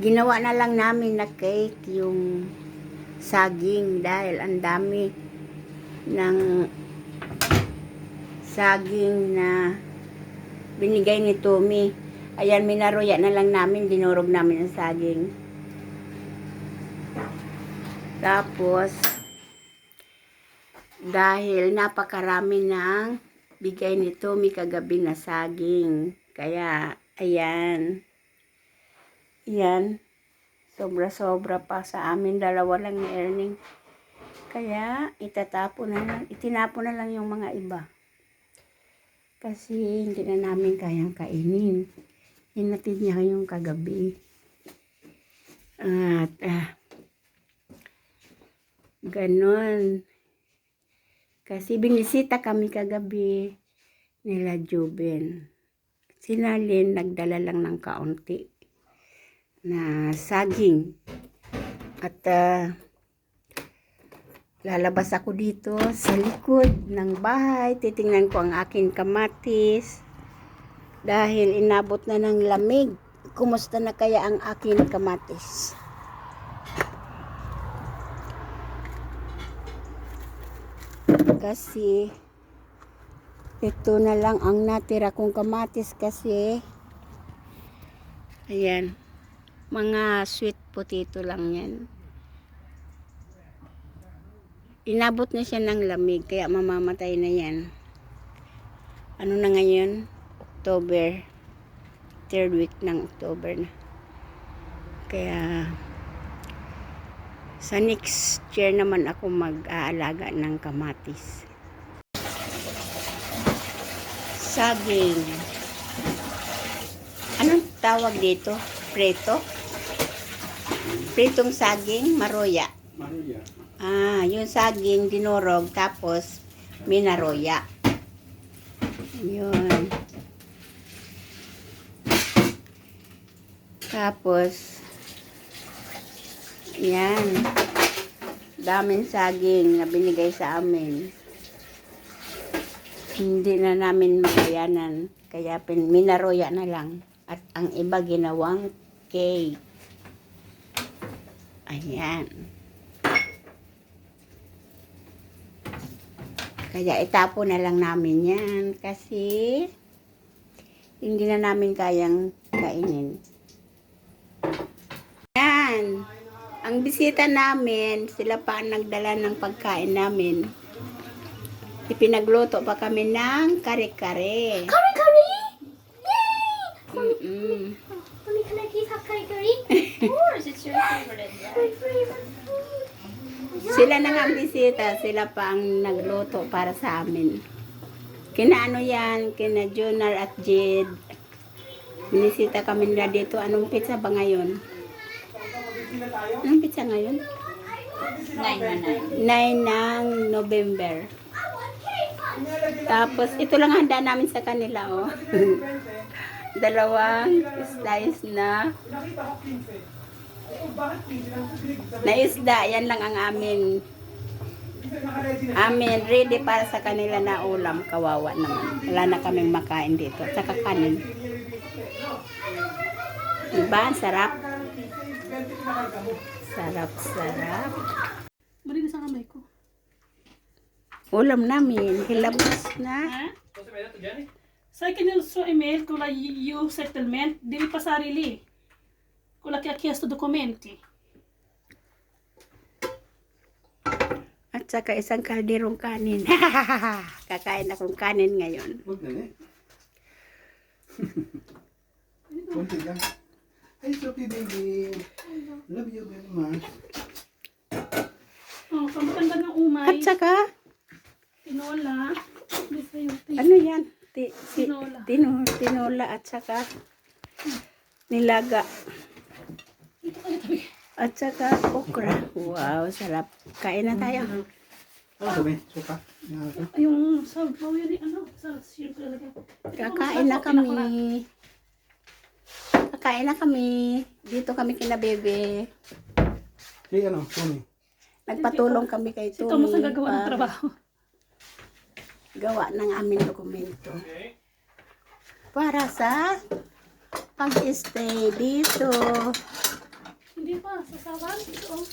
Ginawa na lang namin na cake yung saging dahil ang dami ng saging na binigay ni Tommy. Ayan, minaruya na lang namin, dinurog namin ang saging. Tapos, dahil napakarami ng bigay ni Tommy kagabi na saging. Kaya, ayan. Yan. Sobra-sobra pa sa amin. Dalawa lang ni Erning. Kaya, itatapon na lang. Itinapon na lang yung mga iba. Kasi, hindi na namin kayang kainin. Hinatid niya yung kagabi. At, ah, ganon. Kasi binisita kami kagabi nila Juben. Sinalin, nagdala lang ng kaunti na saging. At ah, lalabas ako dito sa likod ng bahay. Titingnan ko ang aking kamatis. Dahil inabot na ng lamig. Kumusta na kaya ang aking kamatis? Kasi ito na lang ang natira kong kamatis kasi ayan mga sweet potato lang yan. Inabot na siya ng lamig kaya mamamatay na yan. Ano na ngayon? October third week ng October na. Kaya sa next year naman ako mag-aalaga ng kamatis. Saging. Anong tawag dito? preto? Pritong saging maroya Maria. Ah, yung saging dinurog tapos minaroya. Yun. Tapos yan. Daming saging na binigay sa amin. Hindi na namin makayanan. Kaya pin minaroya na lang. At ang iba ginawang cake. Ayan. Kaya itapo na lang namin yan kasi hindi na namin kayang kainin. Yan. Ang bisita namin, sila pa ang nagdala ng pagkain namin. Ipinagluto pa kami ng kare-kare. Curry! Yay! Mm-mm. Mommy, can I please have Sila na nga ang bisita, sila pa ang nagluto para sa amin. Kina ano yan, kina Jonar at Jed. Binisita kami nila dito. Anong pizza ba ngayon? Anong pizza ngayon? Nine na nine. 9 ng November. Tapos, ito lang handa namin sa kanila, oh. Dalawang slice na na isda. Yan lang ang amin. Amin, ready para sa kanila na ulam. Kawawa naman. Wala na kaming makain dito. Tsaka kanin. Diba? Ang sarap. Sarap, sarap. Malinis ang kamay ko. Ulam namin. Hilabos na. Sa akin also email kula you settlement, dili pa sarili. Kula kaya chiesto documenti. At saka isang kalderong kanin. Kakain akong kanin ngayon. Huwag na eh. Kunti lang. Hey, Sophie baby. Love you very much. Oh, pamatanda ng umay. At saka, Tinola. Ano yan? Ti, si, Tinola. tino, tinola at saka nilaga. At saka okra. Wow, sarap. Kain na tayo. Ano sabi? Suka? Nga ako. Yung sa bawo yun eh, ano, talaga. Kakain na kami. Kakain na kami. Dito kami kina bebe. Hey, ano? Tony. Nagpatulong kami kay Si Thomas ang Tony gagawa ng trabaho. gawa ng aming dokumento. Para sa pag-stay dito. Hindi pa, sasawan. Ito.